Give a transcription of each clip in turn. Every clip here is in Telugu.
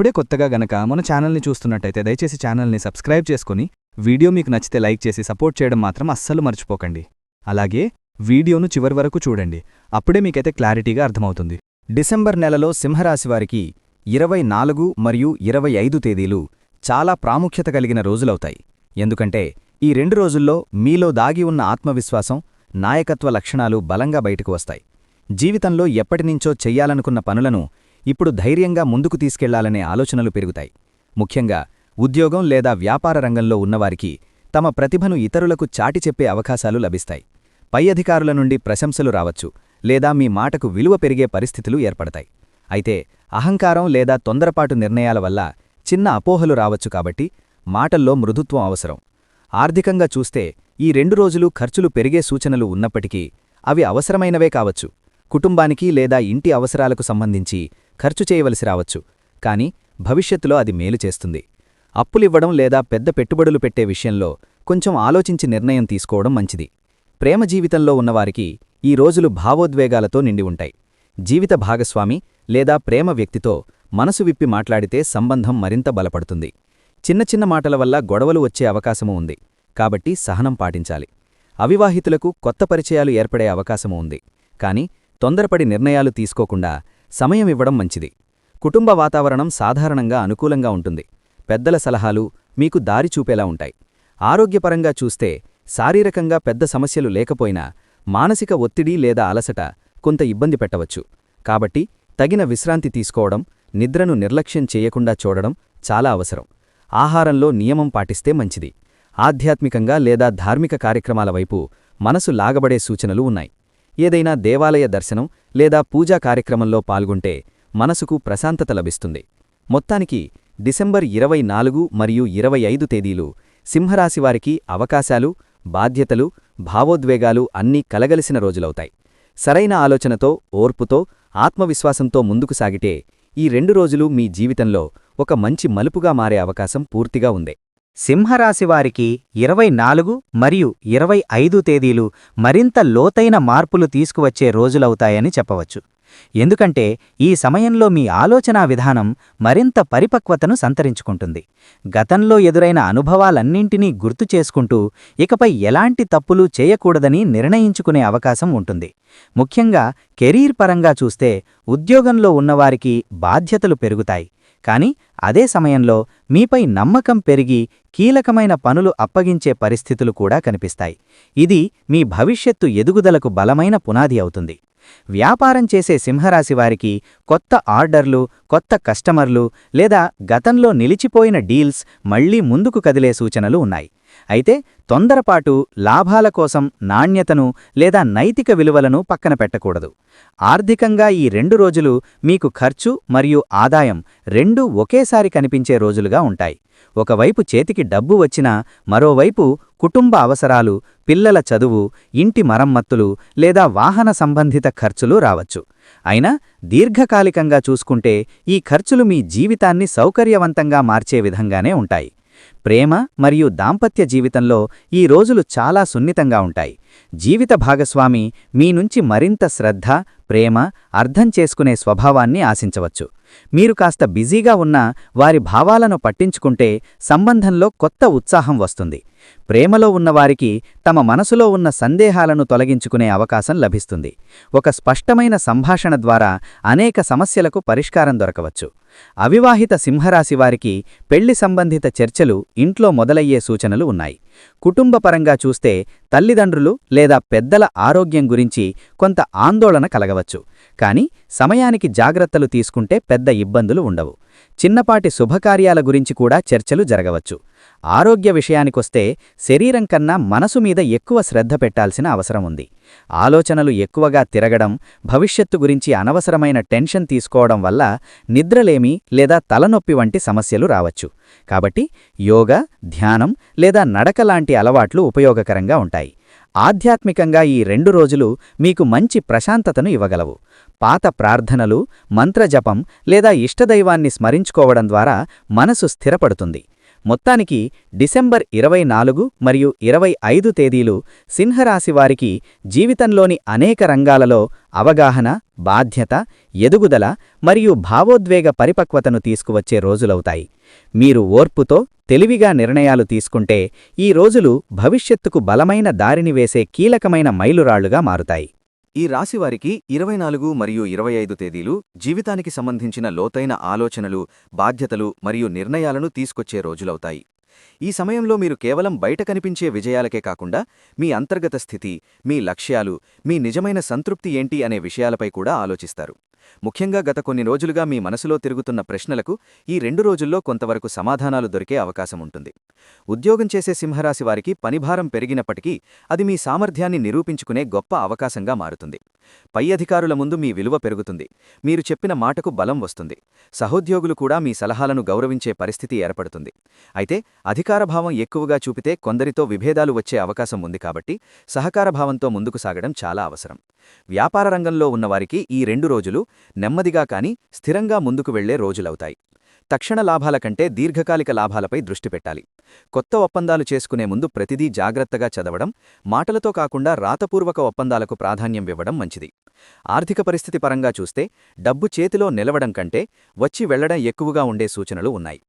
ఇప్పుడే కొత్తగా గనక మన ఛానల్ని చూస్తున్నట్టయితే దయచేసి ఛానల్ని సబ్స్క్రైబ్ చేసుకుని వీడియో మీకు నచ్చితే లైక్ చేసి సపోర్ట్ చేయడం మాత్రం అస్సలు మర్చిపోకండి. అలాగే వీడియోను చివరి వరకు చూడండి. అప్పుడే మీకైతే క్లారిటీగా అర్థమవుతుంది. డిసెంబర్ నెలలో సింహరాశివారికి ఇరవై నాలుగు మరియు ఇరవై ఐదు తేదీలు చాలా ప్రాముఖ్యత కలిగిన రోజులవుతాయి. ఎందుకంటే ఈ రెండు రోజుల్లో మీలో దాగి ఉన్న ఆత్మవిశ్వాసం నాయకత్వ లక్షణాలు బలంగా బయటకు వస్తాయి. జీవితంలో ఎప్పటినుంచో చెయ్యాలనుకున్న పనులను ఇప్పుడు ధైర్యంగా ముందుకు తీసుకెళ్ళాలనే ఆలోచనలు పెరుగుతాయి. ముఖ్యంగా ఉద్యోగం లేదా వ్యాపార రంగంలో ఉన్నవారికి తమ ప్రతిభను ఇతరులకు చాటి చెప్పే అవకాశాలు లభిస్తాయి. పై అధికారుల నుండి ప్రశంసలు రావచ్చు లేదా మీ మాటకు విలువ పెరిగే పరిస్థితులు ఏర్పడతాయి. అయితే అహంకారం లేదా తొందరపాటు నిర్ణయాల వల్ల చిన్న అపోహలు రావచ్చు కాబట్టి మాటల్లో మృదుత్వం అవసరం. ఆర్థికంగా చూస్తే ఈ రెండు రోజులు ఖర్చులు పెరిగే సూచనలు ఉన్నప్పటికీ అవి అవసరమైనవే కావచ్చు. కుటుంబానికి లేదా ఇంటి అవసరాలకు సంబంధించి ఖర్చు చేయవలసి రావచ్చు కాని భవిష్యత్తులో అది మేలు చేస్తుంది. అప్పులివ్వడం లేదా పెద్ద పెట్టుబడులు పెట్టే విషయంలో కొంచెం ఆలోచించి నిర్ణయం తీసుకోవడం మంచిది. ప్రేమ జీవితంలో ఉన్నవారికి ఈ రోజులు భావోద్వేగాలతో నిండి ఉంటాయి. జీవిత భాగస్వామి లేదా ప్రేమ వ్యక్తితో మనసు విప్పి మాట్లాడితే సంబంధం మరింత బలపడుతుంది. చిన్న చిన్న మాటల వల్ల గొడవలు వచ్చే అవకాశము ఉంది కాబట్టి సహనం పాటించాలి. అవివాహితులకు కొత్త పరిచయాలు ఏర్పడే అవకాశము ఉంది కాని తొందరపడి నిర్ణయాలు తీసుకోకుండా సమయం ఇవ్వడం మంచిది. కుటుంబ వాతావరణం సాధారణంగా అనుకూలంగా ఉంటుంది. పెద్దల సలహాలు మీకు దారి చూపేలా ఉంటాయి. ఆరోగ్యపరంగా చూస్తే శారీరకంగా పెద్ద సమస్యలు లేకపోయినా మానసిక ఒత్తిడి లేదా అలసట కొంత ఇబ్బంది పెట్టవచ్చు. కాబట్టి తగిన విశ్రాంతి తీసుకోవడం నిద్రను నిర్లక్ష్యం చేయకుండా చూడడం చాలా అవసరం. ఆహారంలో నియమం పాటిస్తే మంచిది. ఆధ్యాత్మికంగా లేదా ధార్మిక కార్యక్రమాల వైపు మనసు లాగబడే సూచనలు ఉన్నాయి. ఏదైనా దేవాలయ దర్శనం లేదా పూజా కార్యక్రమంలో పాల్గొంటే మనసుకు ప్రశాంతత లభిస్తుంది. మొత్తానికి డిసెంబర్ ఇరవై నాలుగు మరియు ఇరవై ఐదు తేదీలు సింహరాశివారికి అవకాశాలు బాధ్యతలు భావోద్వేగాలు అన్నీ కలగలిసిన రోజులవుతాయి. సరైన ఆలోచనతో ఓర్పుతో ఆత్మవిశ్వాసంతో ముందుకు సాగితే ఈ రెండు రోజులు మీ జీవితంలో ఒక మంచి మలుపుగా మారే అవకాశం పూర్తిగా ఉంది. సింహరాశివారికి ఇరవై నాలుగు మరియు ఇరవై ఐదు తేదీలు మరింత లోతైన మార్పులు తీసుకువచ్చే రోజులవుతాయని చెప్పవచ్చు. ఎందుకంటే ఈ సమయంలో మీ ఆలోచనా విధానం మరింత పరిపక్వతను సంతరించుకుంటుంది. గతంలో ఎదురైన అనుభవాలన్నింటినీ గుర్తు చేసుకుంటూ ఇకపై ఎలాంటి తప్పులు చేయకూడదని నిర్ణయించుకునే అవకాశం ఉంటుంది. ముఖ్యంగా కెరీర్ పరంగా చూస్తే ఉద్యోగంలో ఉన్నవారికి బాధ్యతలు పెరుగుతాయి. కానీ అదే సమయంలో మీపై నమ్మకం పెరిగి కీలకమైన పనులు అప్పగించే పరిస్థితులు కూడా కనిపిస్తాయి. ఇది మీ భవిష్యత్తు ఎదుగుదలకు బలమైన పునాది అవుతుంది. వ్యాపారం చేసే సింహరాశివారికి కొత్త ఆర్డర్లు కొత్త కస్టమర్లు లేదా గతంలో నిలిచిపోయిన డీల్స్ మళ్ళీ ముందుకు కదిలే సూచనలు ఉన్నాయి. అయితే తొందరపాటు లాభాల కోసం నాణ్యతను లేదా నైతిక విలువలను పక్కన పెట్టకూడదు. ఆర్థికంగా ఈ రెండు రోజులు మీకు ఖర్చు మరియు ఆదాయం రెండూ ఒకేసారి కనిపించే రోజులుగా ఉంటాయి. ఒకవైపు చేతికి డబ్బు వచ్చినా మరోవైపు కుటుంబ అవసరాలు పిల్లల చదువు ఇంటి మరమ్మత్తులు లేదా వాహన సంబంధిత ఖర్చులు రావచ్చు. అయినా దీర్ఘకాలికంగా చూసుకుంటే ఈ ఖర్చులు మీ జీవితాన్ని సౌకర్యవంతంగా మార్చే విధంగానే ఉంటాయి. ప్రేమ మరియు దాంపత్య జీవితంలో ఈ రోజులు చాలా సున్నితంగా ఉంటాయి. జీవిత భాగస్వామి మీ నుంచి మరింత శ్రద్ధ ప్రేమ అర్థం చేసుకునే స్వభావాన్ని ఆశించవచ్చు. మీరు కాస్త బిజీగా ఉన్నా వారి భావాలను పట్టించుకుంటే సంబంధంలో కొత్త ఉత్సాహం వస్తుంది. ప్రేమలో ఉన్నవారికి తమ మనసులో ఉన్న సందేహాలను తొలగించుకునే అవకాశం లభిస్తుంది. ఒక స్పష్టమైన సంభాషణ ద్వారా అనేక సమస్యలకు పరిష్కారం దొరకవచ్చు. అవివాహిత సింహరాశివారికి పెళ్ళి సంబంధిత చర్చలు ఇంట్లో మొదలయ్యే సూచనలు ఉన్నాయి. కుటుంబపరంగా చూస్తే తల్లిదండ్రులు లేదా పెద్దల ఆరోగ్యం గురించి కొంత ఆందోళన కలగవచ్చు. కాని సమయానికి జాగ్రత్తలు తీసుకుంటే పెద్ద పెద్ద ఇబ్బందులు ఉండవు. చిన్నపాటి శుభకార్యాల గురించి కూడా చర్చలు జరగవచ్చు. ఆరోగ్య విషయానికొస్తే శరీరం కన్నా మనసు మీద ఎక్కువ శ్రద్ధ పెట్టాల్సిన అవసరం ఉంది. ఆలోచనలు ఎక్కువగా తిరగడం భవిష్యత్తు గురించి అనవసరమైన టెన్షన్ తీసుకోవడం వల్ల నిద్రలేమి లేదా తలనొప్పి వంటి సమస్యలు రావచ్చు. కాబట్టి యోగా ధ్యానం లేదా నడక లాంటి అలవాట్లు ఉపయోగకరంగా ఉంటాయి. ఆధ్యాత్మికంగా ఈ రెండు రోజులు మీకు మంచి ప్రశాంతతను ఇవ్వగలవు. పాత ప్రార్థనలు మంత్రజపం లేదా ఇష్టదైవాన్ని స్మరించుకోవడం ద్వారా మనసు స్థిరపడుతుంది. మొత్తానికి డిసెంబర్ ఇరవై నాలుగు మరియు ఇరవై ఐదు తేదీలు సింహరాశివారికి జీవితంలోని అనేక రంగాలలో అవగాహన బాధ్యత ఎదుగుదల మరియు భావోద్వేగ పరిపక్వతను తీసుకువచ్చే రోజులవుతాయి. మీరు ఓర్పుతో తెలివిగా నిర్ణయాలు తీసుకుంటే ఈ రోజులు భవిష్యత్తుకు బలమైన దారిని వేసే కీలకమైన మైలురాళ్ళుగా మారుతాయి. ఈ రాశివారికి ఇరవై నాలుగు మరియు ఇరవై ఐదు తేదీలు జీవితానికి సంబంధించిన లోతైన ఆలోచనలు బాధ్యతలు మరియు నిర్ణయాలను తీసుకొచ్చే రోజులవుతాయి. ఈ సమయంలో మీరు కేవలం బయట కనిపించే విజయాలకే కాకుండా మీ అంతర్గత స్థితి మీ లక్ష్యాలు మీ నిజమైన సంతృప్తి ఏంటి అనే విషయాలపై కూడా ఆలోచిస్తారు. ముఖ్యంగా గత కొన్ని రోజులుగా మీ మనసులో తిరుగుతున్న ప్రశ్నలకు ఈ రెండు రోజుల్లో కొంతవరకు సమాధానాలు దొరికే అవకాశం ఉంటుంది. ఉద్యోగం చేసే సింహరాశి వారికి పనిభారం పెరిగినప్పటికీ అది మీ సామర్థ్యాన్ని నిరూపించుకునే గొప్ప అవకాశంగా మారుతుంది. పై అధికారుల ముందు మీ విలువ పెరుగుతుంది. మీరు చెప్పిన మాటకు బలం వస్తుంది. సహోద్యోగులు కూడా మీ సలహాలను గౌరవించే పరిస్థితి ఏర్పడుతుంది. అయితే అధికారభావం ఎక్కువగా చూపితే కొందరితో విభేదాలు వచ్చే అవకాశం ఉంది కాబట్టి సహకారభావంతో ముందుకు సాగడం చాలా అవసరం. వ్యాపార రంగంలో ఉన్నవారికి ఈ రెండు రోజులు నెమ్మదిగా కాని స్థిరంగా ముందుకు వెళ్ళే రోజులవుతాయి. తక్షణ లాభాల కంటే దీర్ఘకాలిక లాభాలపై దృష్టి పెట్టాలి. కొత్త ఒప్పందాలు చేసుకునే ముందు ప్రతిదీ జాగ్రత్తగా చదవడం మాటలతో కాకుండా రాతపూర్వక ఒప్పందాలకు ప్రాధాన్యమివ్వడం మంచిది. ఆర్థిక పరిస్థితి పరంగా చూస్తే డబ్బు చేతిలో నిలవడం కంటే వచ్చి వెళ్ళడం ఎక్కువగా ఉండే సూచనలు ఉన్నాయి.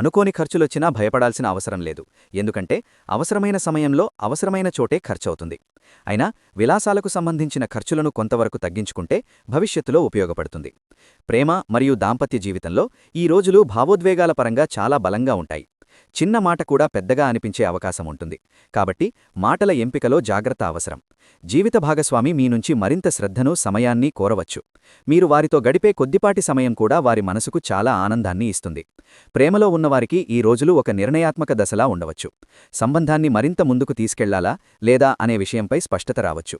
అనుకోని ఖర్చులొచ్చినా భయపడాల్సిన అవసరం లేదు. ఎందుకంటే అవసరమైన సమయంలో అవసరమైన చోటే ఖర్చవుతుంది. అయినా విలాసాలకు సంబంధించిన ఖర్చులను కొంతవరకు తగ్గించుకుంటే భవిష్యత్తులో ఉపయోగపడుతుంది. ప్రేమ మరియు దాంపత్య జీవితంలో ఈ రోజులు భావోద్వేగాల పరంగా చాలా బలంగా ఉంటాయి. చిన్న మాట కూడా పెద్దగా అనిపించే అవకాశం ఉంటుంది కాబట్టి మాటల ఎంపికలో జాగ్రత్త అవసరం. జీవిత భాగస్వామి మీ నుంచి మరింత శ్రద్ధను సమయాన్ని కోరవచ్చు. మీరు వారితో గడిపే కొద్దిపాటి సమయం కూడా వారి మనసుకు చాలా ఆనందాన్ని ఇస్తుంది. ప్రేమలో ఉన్నవారికి ఈ రోజులు ఒక నిర్ణయాత్మక దశలా ఉండవచ్చు. సంబంధాన్ని మరింత ముందుకు తీసుకెళ్ళాలా లేదా అనే విషయంపై స్పష్టత రావచ్చు.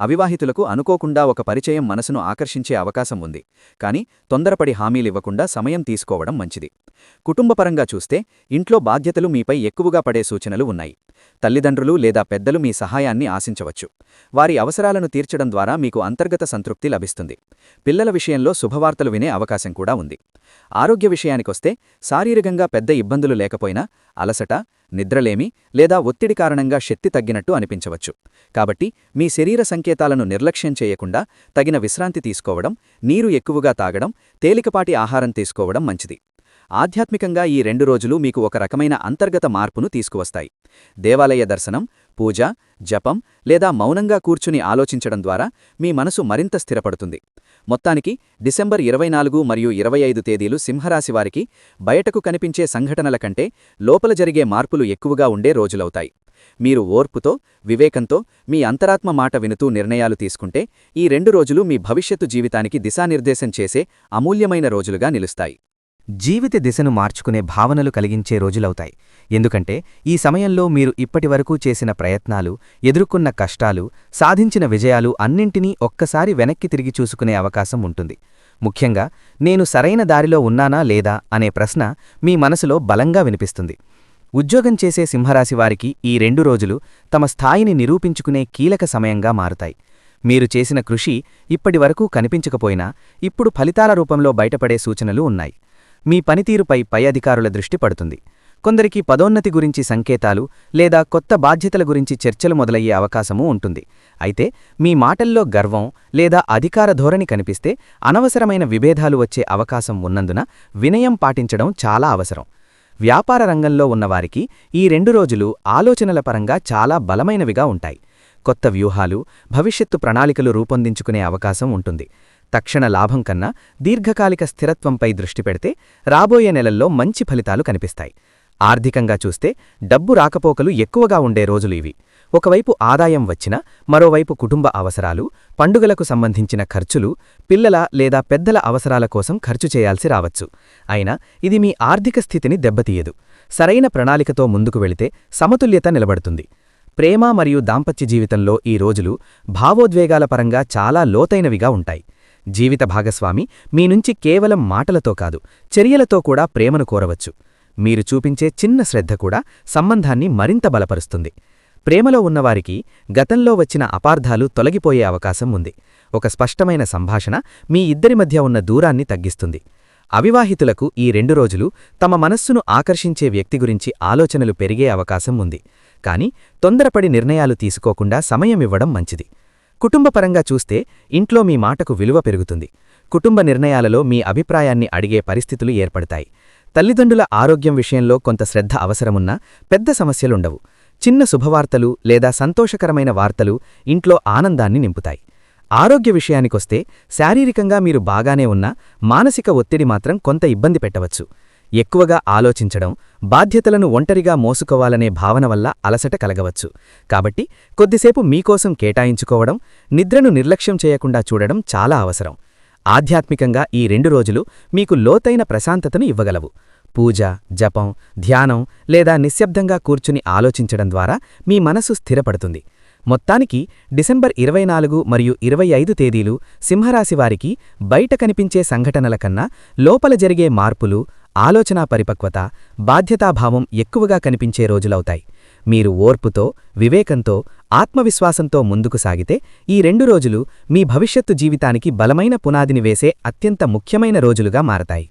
అవివాహితులకు అనుకోకుండా ఒక పరిచయం మనసును ఆకర్షించే అవకాశం ఉంది. కాని తొందరపడి హామీలివ్వకుండా సమయం తీసుకోవడం మంచిది. కుటుంబపరంగా చూస్తే ఇంట్లో బాధ్యతలు మీపై ఎక్కువగా పడే సూచనలు ఉన్నాయి. తల్లిదండ్రులు లేదా పెద్దలు మీ సహాయాన్ని ఆశించవచ్చు. వారి అవసరాలను తీర్చడం ద్వారా మీకు అంతర్గత సంతృప్తి లభిస్తుంది. పిల్లల విషయంలో శుభవార్తలు వినే అవకాశం కూడా ఉంది. ఆరోగ్య విషయానికొస్తే శారీరకంగా పెద్ద ఇబ్బందులు లేకపోయినా అలసట నిద్రలేమి లేదా ఒత్తిడి కారణంగా శక్తి తగ్గినట్టు అనిపించవచ్చు. కాబట్టి మీ శరీర సంకేతాలను నిర్లక్ష్యం చేయకుండా తగిన విశ్రాంతి తీసుకోవడం నీరు ఎక్కువగా తాగడం తేలికపాటి ఆహారం తీసుకోవడం మంచిది. ఆధ్యాత్మికంగా ఈ రెండు రోజులు మీకు ఒక రకమైన అంతర్గత మార్పును తీసుకువస్తాయి. దేవాలయ దర్శనం పూజ జపం లేదా మౌనంగా కూర్చుని ఆలోచించడం ద్వారా మీ మనసు మరింత స్థిరపడుతుంది. మొత్తానికి డిసెంబర్ ఇరవై నాలుగు మరియు ఇరవై ఐదు తేదీలు సింహరాశివారికి బయటకు కనిపించే సంఘటనల కంటే లోపల జరిగే మార్పులు ఎక్కువగా ఉండే రోజులవుతాయి. మీరు ఓర్పుతో వివేకంతో మీ అంతరాత్మ మాట వినుతూ నిర్ణయాలు తీసుకుంటే ఈ రెండు రోజులు మీ భవిష్యత్తు జీవితానికి దిశానిర్దేశం చేసే అమూల్యమైన రోజులుగా నిలుస్తాయి. జీవిత దిశను మార్చుకునే భావనలు కలిగించే రోజులవుతాయి. ఎందుకంటే ఈ సమయంలో మీరు ఇప్పటివరకు చేసిన ప్రయత్నాలు ఎదుర్కొన్న కష్టాలు సాధించిన విజయాలు అన్నింటినీ ఒక్కసారి వెనక్కి తిరిగి చూసుకునే అవకాశం ఉంటుంది. ముఖ్యంగా నేను సరైన దారిలో ఉన్నానా లేదా అనే ప్రశ్న మీ మనసులో బలంగా వినిపిస్తుంది. ఉద్యోగం చేసే సింహరాశివారికి ఈ రెండు రోజులు తమ స్థాయిని నిరూపించుకునే కీలక సమయంగా మారుతాయి. మీరు చేసిన కృషి ఇప్పటివరకు కనిపించకపోయినా ఇప్పుడు ఫలితాల రూపంలో బయటపడే సూచనలు ఉన్నాయి. మీ పనితీరుపై పై అధికారుల దృష్టి పడుతుంది. కొందరికి పదోన్నతి గురించి సంకేతాలు లేదా కొత్త బాధ్యతల గురించి చర్చలు మొదలయ్యే అవకాశమూ ఉంటుంది. అయితే మీ మాటల్లో గర్వం లేదా అధికార ధోరణి కనిపిస్తే అనవసరమైన విభేదాలు వచ్చే అవకాశం ఉన్నందున వినయం పాటించడం చాలా అవసరం. వ్యాపార రంగంలో ఉన్నవారికి ఈ రెండు రోజులు ఆలోచనల పరంగా చాలా బలమైనవిగా ఉంటాయి. కొత్త వ్యూహాలు భవిష్యత్తు ప్రణాళికలు రూపొందించుకునే అవకాశం ఉంటుంది. తక్షణ లాభం కన్నా దీర్ఘకాలిక స్థిరత్వంపై దృష్టి పెడితే రాబోయే నెలల్లో మంచి ఫలితాలు కనిపిస్తాయి. ఆర్థికంగా చూస్తే డబ్బు రాకపోకలు ఎక్కువగా ఉండే రోజులు ఇవి. ఒకవైపు ఆదాయం వచ్చినా మరోవైపు కుటుంబ అవసరాలు పండుగలకు సంబంధించిన ఖర్చులు పిల్లల లేదా పెద్దల అవసరాల కోసం ఖర్చు చేయాల్సి రావచ్చు. అయినా ఇది మీ ఆర్థిక స్థితిని దెబ్బతీయదు. సరైన ప్రణాళికతో ముందుకు వెళితే సమతుల్యత నిలబడుతుంది. ప్రేమ మరియు దాంపత్య జీవితంలో ఈ రోజులు భావోద్వేగాల పరంగా చాలా లోతైనవిగా ఉంటాయి. జీవిత భాగస్వామి మీ నుంచి కేవలం మాటలతో కాదు చర్యలతో కూడా ప్రేమను కోరవచ్చు. మీరు చూపించే చిన్న శ్రద్ధ కూడా సంబంధాన్ని మరింత బలపరుస్తుంది. ప్రేమలో ఉన్నవారికి గతంలో వచ్చిన అపార్థాలు తొలగిపోయే అవకాశం ఉంది. ఒక స్పష్టమైన సంభాషణ మీ ఇద్దరి మధ్య ఉన్న దూరాన్ని తగ్గిస్తుంది. అవివాహితులకు ఈ రెండు రోజులు తమ మనస్సును ఆకర్షించే వ్యక్తి గురించి ఆలోచనలు పెరిగే అవకాశం ఉంది. కాని తొందరపడి నిర్ణయాలు తీసుకోకుండా సమయమివ్వడం మంచిది. కుటుంబపరంగా చూస్తే ఇంట్లో మీ మాటకు విలువ పెరుగుతుంది. కుటుంబ నిర్ణయాలలో మీ అభిప్రాయాన్ని అడిగే పరిస్థితులు ఏర్పడతాయి. తల్లిదండ్రుల ఆరోగ్యం విషయంలో కొంత శ్రద్ధ అవసరమున్నా పెద్ద సమస్యలుండవు. చిన్న శుభవార్తలు లేదా సంతోషకరమైన వార్తలు ఇంట్లో ఆనందాన్ని నింపుతాయి. ఆరోగ్య విషయానికొస్తే శారీరకంగా మీరు బాగానే ఉన్నా మానసిక ఒత్తిడి మాత్రం కొంత ఇబ్బంది పెట్టవచ్చు. ఎక్కువగా ఆలోచించడం బాధ్యతలను ఒంటరిగా మోసుకోవాలనే భావన వల్ల అలసట కలగవచ్చు. కాబట్టి కొద్దిసేపు మీకోసం కేటాయించుకోవడం నిద్రను నిర్లక్ష్యం చేయకుండా చూడడం చాలా అవసరం. ఆధ్యాత్మికంగా ఈ రెండు రోజులు మీకు లోతైన ప్రశాంతతను ఇవ్వగలవు. పూజ జపం ధ్యానం లేదా నిశ్శబ్దంగా కూర్చుని ఆలోచించడం ద్వారా మీ మనసు స్థిరపడుతుంది. మొత్తానికి డిసెంబర్ ఇరవై నాలుగు మరియు ఇరవై ఐదు తేదీలు సింహరాశివారికి బయట కనిపించే సంఘటనల కన్నా లోపల జరిగే మార్పులు ఆలోచనా పరిపక్వత బాధ్యతాభావం ఎక్కువగా కనిపించే రోజులవుతాయి. మీరు ఓర్పుతో వివేకంతో ఆత్మవిశ్వాసంతో ముందుకు సాగితే ఈ రెండు రోజులు మీ భవిష్యత్తు జీవితానికి బలమైన పునాదిని వేసే అత్యంత ముఖ్యమైన రోజులుగా మారతాయి.